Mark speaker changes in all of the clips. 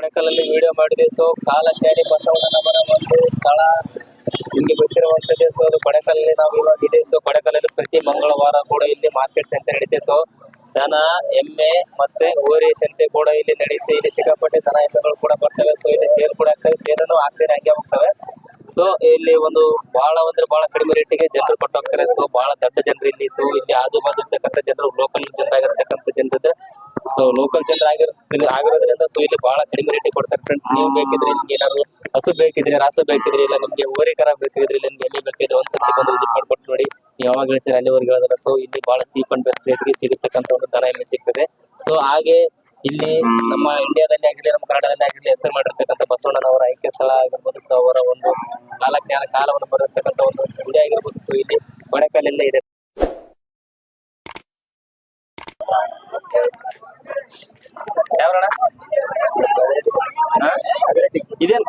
Speaker 1: ಕೊಡೆಕಲ್ಲಲ್ಲಿ video ಮಾಡಿದೆ. So ಕಾಲಜ್ಞಾನಿ ಬಸವಣ್ಣನವರ ಒಂದು ಸ್ಥಳ. ನಿಮಗೆ ಗೊತ್ತಿರುವಂತದ್ದೇ ಸೊ ಅದು ಕೊಡೆಕಲ್ಲಲ್ಲಿ ನಾವು ಇವಾಗ ಇದೆ. ಸೊ ಕೊಡೆಕಲ್ಲಲ್ಲಿ ಪ್ರತಿ ಮಂಗಳವಾರ ಕೂಡ ಇಲ್ಲಿ ಮಾರ್ಕೆಟ್ ಸಂತೆ ನಡೀತೆ. ಸೊ ದನ, ಎಮ್ಮೆ ಮತ್ತೆ ಓರಿ ಸಂತೆ ಕೂಡ ಇಲ್ಲಿ ನಡೀತೆ. ಇಲ್ಲಿ ಸಿಕ್ಕಾಪಟ್ಟೆ ದನ, ಎಮ್ಮೆಗಳು ಕೂಡ ಬರ್ತವೆ. ಸೊ ಇಲ್ಲಿ ಸೇಲ್ ಕೂಡ ಆಗ್ತವೆ. ಸೇಲನ್ನು ಆಗ್ತೇನೆ ಹಂಗೆ ಹೋಗ್ತವೆ. ಸೊ ಇಲ್ಲಿ ಒಂದು ಬಹಳ ಅಂದ್ರೆ ಬಹಳ ಕಡಿಮೆ ರೇಟಿಗೆ ಜನರು ಕೊಟ್ಟು ಹೋಗ್ತಾರೆ. ಸೊ ಬಹಳ ದೊಡ್ಡ ಜನರು ಇಲ್ಲಿ. ಸೊ ಇಲ್ಲಿ ಆಜು ಬಾಜು ಇರ್ತಕ್ಕಂಥ ಜನರು ಲೋಕಲ್ ಜನರಾಗಿರ್ತಕ್ಕಂಥ ಜನರಿದ್ರೆ ಸೊ ಲೋಕಲ್ ಜನರ ಆಗಿರ್ ಆಗಿರೋದ್ರಿಂದ ಸೊ ಇಲ್ಲಿ ಬಹಳ ಕಡಿಮೆ ರೇಟಿಗೆ ಕೊಡ್ತಾರೆ. ಫ್ರೆಂಡ್ಸ್ ನೀವು ಬೇಕಿದ್ರೆ ನಿಮ್ಗೆ ಏನಾದ್ರು ಹಸು ಬೇಕಿದ್ರೆ, ರಾಸ ಬೇಕಿದ್ರೆ, ಇಲ್ಲ ನಿಮ್ಗೆ ಓರಿ ಕರ ಬೇಕಿದ್ರೆ, ಇಲ್ಲ ನಿಮ್ಗೆ ಎಲ್ಲಿ ಬೇಕಿದ್ರೆ ಒಂದ್ಸತಿ ಬಂದು ವಿಸಿಟ್ ಮಾಡ್ಕೊಟ್ಟು ನೋಡಿ. ಯಾವಾಗ ಹೇಳ್ತೀರಾ ಅಲ್ಲಿವರೆಗೆ ಹೇಳಿದ್ರೆ ಸೊ ಇಲ್ಲಿ ಬಹಳ ಚೀಪ್ ಅಂಡ್ ಬೆಸ್ಟ್ ರೇಟ್ಗೆ ಸಿಗತಕ್ಕಂಥ ಒಂದು ದನ ಇಲ್ಲಿ ಸಿಗ್ತದೆ. ಸೊ ಹಾಗೆ ಇಲ್ಲಿ ನಮ್ಮ ಇಂಡಿಯಾದಲ್ಲಿ ಆಗಿರ್ಲಿ, ನಮ್ಮ ಕನ್ನಡದಲ್ಲಿ ಆಗಿರ್ಲಿ, ಹೆಸರು ಮಾಡಿರ್ತಕ್ಕಂಥ ಬಸವಣ್ಣನವರ ಐಕ್ಯ ಸ್ಥಳ ಆಗಿರ್ಬೋದು. ಸೊ ಅವರ ಒಂದು ಕಾಲಜ್ಞಾನ ಕಾಲವನ್ನು ಬರೆದಿರ್ತಕ್ಕಂಥ ಒಂದು ಗುಡಿ ಆಗಿರ್ಬೋದು. ಸೊ ಇಲ್ಲಿ ಕೊಡೆಕಲ್ಲೆಲ್ಲ ಇದೆ. ಯಾವ್ರಣ ಇದೇನ್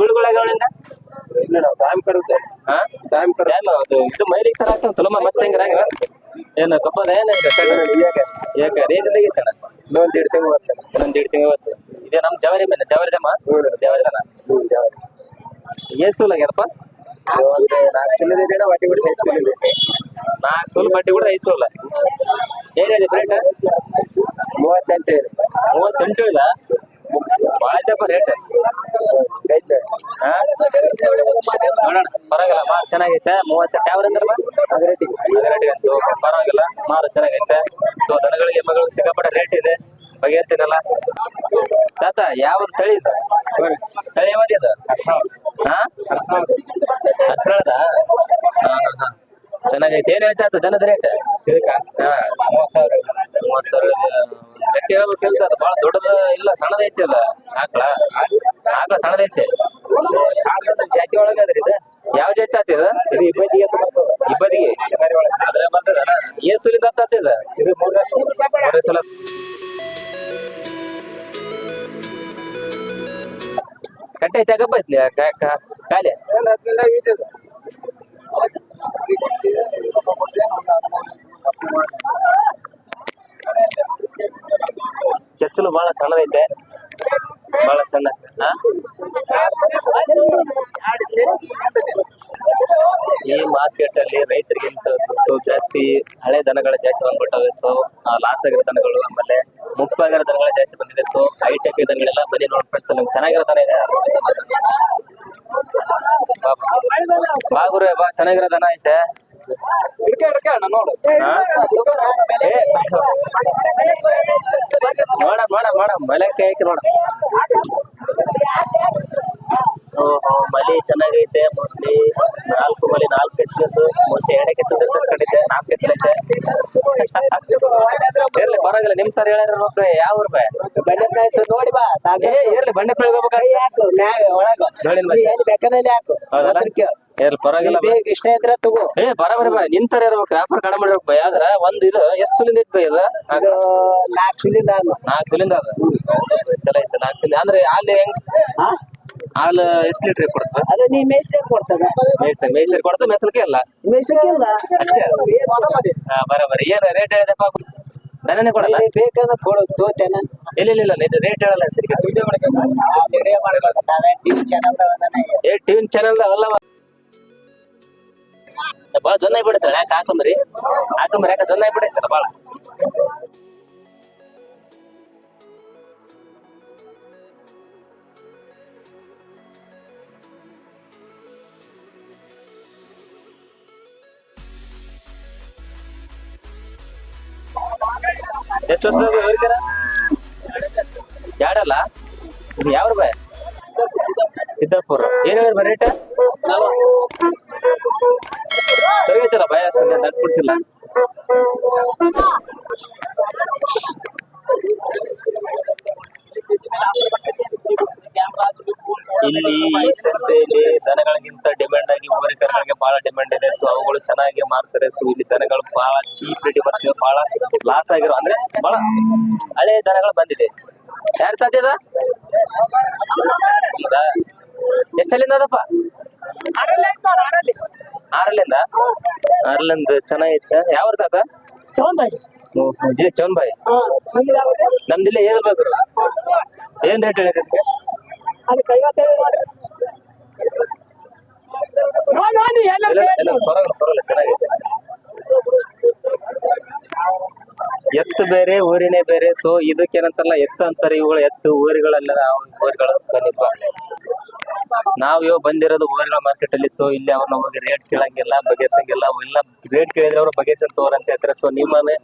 Speaker 1: ಹಾ?
Speaker 2: ಟೈಮ್
Speaker 1: ಡ್ಯಾಮ್ ಅದು? ಇದು ಮೈಲಿಗೆ ತರ ಆಗ್ತಾವ ಮತ್ತೆ ಹೆಂಗ್ರ ಏನು ಕಬ್ಬದ ಏನ? ಯಾಕ ರೇಜ್ ಐತಣ
Speaker 2: ಇನ್ನೊಂದ್ ಎರಡು ತಿಂಗಳು ಬರ್ತದೆ.
Speaker 1: ಇನ್ನೊಂದ್ ಎರಡು ತಿಂಗಳು ಹೊತ್ತು ಇದೇ ನಮ್ ಜವರಿ ಮೇಲೆ ಜವರಿ ದಮ್ಮ? ಜವರಿ ದನ ಎಷ್ಟು ಆಗ್ಯಾರಪ್ಪ
Speaker 2: ನಾಲ್ಕು
Speaker 1: ನಾಲ್ಕು ಬಟ್ಟಿ ಕೂಡ ಐದು ಸೂಲ ಏನಿದೆ
Speaker 2: ಮೂವತ್ತೆಂಟು ಇದೆ.
Speaker 1: ಮೂವತ್ತೆಂಟು ಇದ? ಭಾಳ ಐತಪ್ಪ ರೇಟ್
Speaker 2: ಐತೆ
Speaker 1: ನೋಡೋಣ ಪರವಾಗಿಲ್ಲ ಮಾರು ಚೆನ್ನಾಗೈತೆ. ಮೂವತ್ತೆಂಟು ಯಾವ ಅಂದ್ರಮ್ಮ
Speaker 2: ಅಗರಟ್ಟಿಗೆ
Speaker 1: ರೇಟಿಗೆ ಅಂತೂ ಪರವಾಗಿಲ್ಲ ಮಾರು ಚೆನ್ನಾಗೈತೆ. ಸೊ ದನಗಳಿಗೆ ಮಗಳು ಸಿಕ್ಕಾಪಟ್ಟೆ ರೇಟ್ ಇದೆ. ಬಗೆಹರ್ತೀನಲ್ಲ? ತಾತ ಯಾವ ತಳಿ ಇದು? ತಳಿ ಯಾವ್ದು ಇದು? ಹಾ? ಹರ್ಸಳದ ಹಾ ಹಾ ಹಾ. ಚೆನ್ನಾಗೈತೆ. ಏನ್ ಹೇಳ್ತಾ ದನದ ರೇಟ್ ಹಾ. ಮೂವತ್ತು ಸಾವಿರ. ಮೂವತ್ತು ಸಾವಿರ ಲೆಕ್ಕ ಹೇಳ್ಬೇಕು ಬಹಳ ದೊಡ್ಡದ ಇಲ್ಲ ಸಣ್ಣದೈತಿ ಅಲ್ಲ. ಆಕಳ? ಆಕಳ ಸಣ್ಣದೈತಿ ಜಾತಿ ಒಳಗಾದ್ರಿ ಇದು? ಯಾವ ಜಾತಿ ಆತ ಇದು? ಇದು ಇಬ್ಬದಿಗೆ ಇಬ್ಬದಿಗೆ? ಅದ್ರ ಬರ್ತದನ ಏನ್ ಸುಲಿಂದ ಆತ ಇದು? ಇದು ಮೂರನೇ ಸಲ. ಕಟ್ಟೆ ಐತೆ ಗಬ್ಬ ಐತ್ಲಿ ಕಾಲೆ? ಚಚ್ಚಲು ಬಹಳ ಸಣ್ಣದೈತೆ. ಬಹಳ ಸಣ್ಣ? ಈ ಮಾರ್ಕೆಟ್ ಅಲ್ಲಿ ರೈತರಿಗಿಂತ ಸೊ ಜಾಸ್ತಿ ಹಳೆ ದನಗಳ ಜಾಸ್ತಿ ಬಂದ್ಬಿಟ್ಟವೆ. ಸೊ ಲಾಸ್ ಆಗಿರೋ ದನಗಳು ಆಮೇಲೆ ಮುಪ್ಪಾಗಿರೋ ದನಗಳು ಜಾಸ್ತಿ ಬಂದಿದೆ. ಸೊ ಹೈಟೆಕ್ ದನಗಳೆಲ್ಲ ಬನ್ನಿ ನೋಡಿ ಫ್ರೆಂಡ್ಸ್ ನಮ್ಗೆ ಚೆನ್ನಾಗಿರೋ ದನ ಇದೆ. ಬಾ, ಬಾ ಗುರು ಬಾ ಚೆನ್ನಾಗಿರೋ ದನ ಐತೆ.
Speaker 2: ನೋಡು.
Speaker 1: ಹಾ? ಮಾಡ ಮಾಡ ಮಲೆ ಕೈ ಹಾಕಿ ನೋಡ ಓಹೋ ಮಲಿ ಚೆನ್ನಾಗೈತೆ ಮೋಸ್ಟ್ಲಿ ನಾಲ್ಕು ಮಲಿ ನಾಲ್ಕು ಹೆಚ್ಚಿದ್ದು ಮೋಸ್ಟ್ಲಿ ಎರಡೇ ಕೆಚ್ಚಿದ್ದು ಕಂಡಿದ್ದೆ ನಾಲ್ಕು ಹೆಚ್ಚಿದೆ ಇರ್ಲಿ ಪರವಾಗಿಲ್ಲ ನಿಮ್ ತರ ಹೇಳಿರ್ಬೇಕು ಯಾವ ಊರ್ ಬೇ?
Speaker 2: ಬೆಂಡೆಕಾಯಿ ನೋಡಿ ಬಾ
Speaker 1: ಇರ್ಲಿ ಬಂಡೆ ಹೋಗ್ಬೇಕಾ
Speaker 2: ಹಾಕು ಒಳಗ. ನೋಡಿ ಬೇಕಾದಲ್ಲಿ ಹಾಕು.
Speaker 1: ಹೌದಲ್ಲ?
Speaker 2: ಕೇಳು.
Speaker 1: ಪರವಾಗಿಲ್ಲ ಬಾ.
Speaker 2: ಬೇಗ ಇಷ್ಟ ಇದ್ರೆ ತಗೋ.
Speaker 1: ಏ ಬರಬರಿ ಬಾ ನಿಂತರ ಇರ್ಬೇಕು. ವ್ಯಾಪಾರ ಕಡಿಮೆ ಮಾಡ್ಬೇಕು ಬೈ ಆದ್ರ ಒಂದ್ ಇದು ಎಷ್ಟು ಸುಲಿಂದ ಐತ್ ಬೈ ಅದ
Speaker 2: ಅದು ನಾಲ್ಕು ಸುಲಿಂದ ನಾನು
Speaker 1: ನಾಲ್ಕು ಸುಲಿಂದ ಅದ? ಚಲೋ ಐತೆ ನಾಲ್ಕು ಸುಲಿಂದ. ಅಂದ್ರೆ ಹಾಲು ಹೆಂಗ್?
Speaker 2: ಹಾ?
Speaker 1: ಹಾಲು ಎಷ್ಟು ಲೀಟರ್ ಕೊಡ್ತದೆ?
Speaker 2: ಅದು ನೀ ಮೇಯ್ಸಿ ಕೊಡ್ತದ.
Speaker 1: ಮೇಯ್ಸ ಮೇಯ್ಸರಿ ಕೊಡ್ತದೆ ಮೇಸಲ್ಕೆ ಇಲ್ಲ.
Speaker 2: ಮೇಯ್ಸಕ್ಕಿಲ್ಲ
Speaker 1: ಅಷ್ಟೇ ಹಾ ಬರಬರಿ ಏನ್ ರೇಟ್ ಹೇಳಿದಪ್ಪ ನನನೇ ಕೊಡಲ್ಲ?
Speaker 2: ಬೇಕಂದ್ರೆ ಕೊಡು ತೋತೇನ.
Speaker 1: ಇಲ್ಲ ಇಲ್ಲ ಇಲ್ಲ. ಇದು ರೇಟ್ ಹೇಳಲ್ಲ. ಸುದ್ದಿ ಏ ಟಿವಿ ಚಾನಲ್ ಅಲ್ಲವ ಬಾಳ ಜೊನ್ನ ಬಿಡುತ್ತಲ್ಲ ಯಾಕೆ ಹಾಕೊಂಬ್ರಿ? ಹಾಕೊಂಬ್ರಿ, ಯಾಕೆ ಜೊನ್ನ ಬಿಡುತ್ತಲ್ಲ ಬಾಳ ಎಷ್ಟು ವರ್ಷ ಹೋಗ್ತೀರ ಯಾಡಲ್ಲ ಯಾವ ರೂಪಾಯಿ ಸಿದ್ದಾಪುರ. ಏನ್ ಹೇಳಿದ್ರ ರೇಟ್ ಸರಿ ಭಯ ಅಷ್ಟೊಂದು ನಟ್ ಬಿಡ್ಸಿಲ್ಲ ಇಲ್ಲಿ ಈ ಸಂತೆಯಲ್ಲಿ ದನಗಳಿಗಿಂತ ಡಿಮ್ಯಾಂಡ್ ಆಗಿ ಊರಿಕರುಗಳಿಗೆ ಬಹಳ ಡಿಮ್ಯಾಂಡ್ ಇದೆ. ಸೊ ಅವುಗಳು ಚೆನ್ನಾಗಿ ಮಾರ್ತಾರೆ. ಸೊ ಇಲ್ಲಿ ದನಗಳು ಬಹಳ ಚೀಪ್ ರೇಟ್ ಬರ್ತಿವೆ. ಬಹಳ ಲಾಸ್ ಆಗಿರೋ ಅಂದ್ರೆ ಬಹಳ ಹಳೆ ದನಗಳು ಬಂದಿದೆ. ಯಾರು ತಾತಿದ ಹೌದಾ ಎಷ್ಟಲ್ಲಿಂದ ಆರ್ಲಿಂದ ಚೆನ್ನಾಗಿತ್ತ ಚೆನ್ನಾಗೈತೆ. ಯಾವ ತಾತ? ಜಿ ಚೌನ್ ಬಾಯಿ ನಮ್ದಿಲ್ಲ ಏನ್ ಬೇಕು ಏನ್ ರೇಟ್ ಹೇಳಿದ್ರೆ. ಪರವಾಗಿಲ್ಲ ಚೆನ್ನಾಗೈತೆ. ಎತ್ತು ಬೇರೆ ಊರಿನೇ ಬೇರೆ ಸೊ ಇದಕ್ಕೇನಂತಾರಲ್ಲ ಎತ್ತು ಅಂತಾರೆ ಇವುಗಳು ಎತ್ತು ಊರುಗಳೆಲ್ಲ ಊರುಗಳು ನಾವ್ ಇವಾಗ ಬಂದಿರೋದು ಊರಿನ ಮಾರ್ಕೆಟ್ ಅಲ್ಲಿ ಸೊ ಇಲ್ಲಿ ಅವ್ರನ್ನ ಹೋಗಿ ರೇಟ್ ಕೇಳಂಗಿಲ್ಲ, ಬಗೆಹರಿಸಂಗಿಲ್ಲ. ಇಲ್ಲ ರೇಟ್ ಕೇಳಿದ್ರೆ ಅವ್ರು ತೋರ್ ಅಂತ ಹೇಳ್ತಾರೆ. ಸೊ ನಿಮ್ಮನೆ,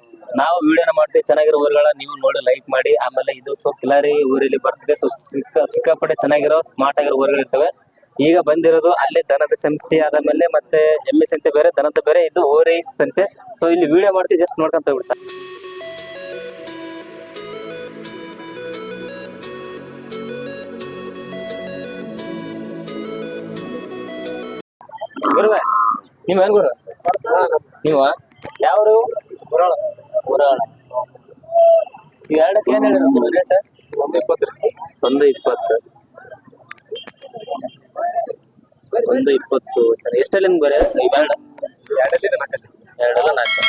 Speaker 1: ನಾವು ವಿಡಿಯೋನ ಮಾಡ್ತೀವಿ, ಚೆನ್ನಾಗಿರೋ ಊರುಗಳ ನೀವು ನೋಡಿ ಲೈಕ್ ಮಾಡಿ. ಆಮೇಲೆ ಇದು ಸೊ ಕಿಲಾರಿ ಊರಲ್ಲಿ ಬರ್ತದೆ. ಸೊ ಸಿಕ್ಕ, ಸಿಕ್ಕಾಪಟ್ಟೆ ಚೆನ್ನಾಗಿರೋ ಸ್ಮಾರ್ಟ್ ಆಗಿರೋ ಊರುಗಳು ಇರ್ತವೆ. ಈಗ ಬಂದಿರೋದು ಅಲ್ಲಿ ದನದ ಸಂತೆ ಆದ್ಮೇಲೆ ಮತ್ತೆ ಎಮ್ಮೆ ಸಂತೆ ಬೇರೆ, ದನದ ಬೇರೆ, ಇದು ಓರೈ ಸಂತೆ. ಸೊ ಇಲ್ಲಿ ವಿಡಿಯೋ ಮಾಡ್ತೀವಿ ಜಸ್ಟ್ ನೋಡ್ಕೊಂತ ಹೋಗ್ಬಿಡಿ ಗುರುವೆ, ನೀವ್ ಏನ್ ಗುರು? ನೀವ? ಯಾವ್ರು? ಉರಾಳ ಉರಾಳ ಎರಡಕ್ಕೆ ಏನ್ ಹೇಳಿದ್ರು ರೇಟ್ ಒಂದು ಇಪ್ಪತ್ತು. ಒಂದು ಇಪ್ಪತ್ತು. ಒಂದು ಇಪ್ಪತ್ತು ಎಷ್ಟಲ್ಲಿ ಬರೀ ಇವೆರಡು ಎರಡಲ್ಲ ನಾಲ್ಕು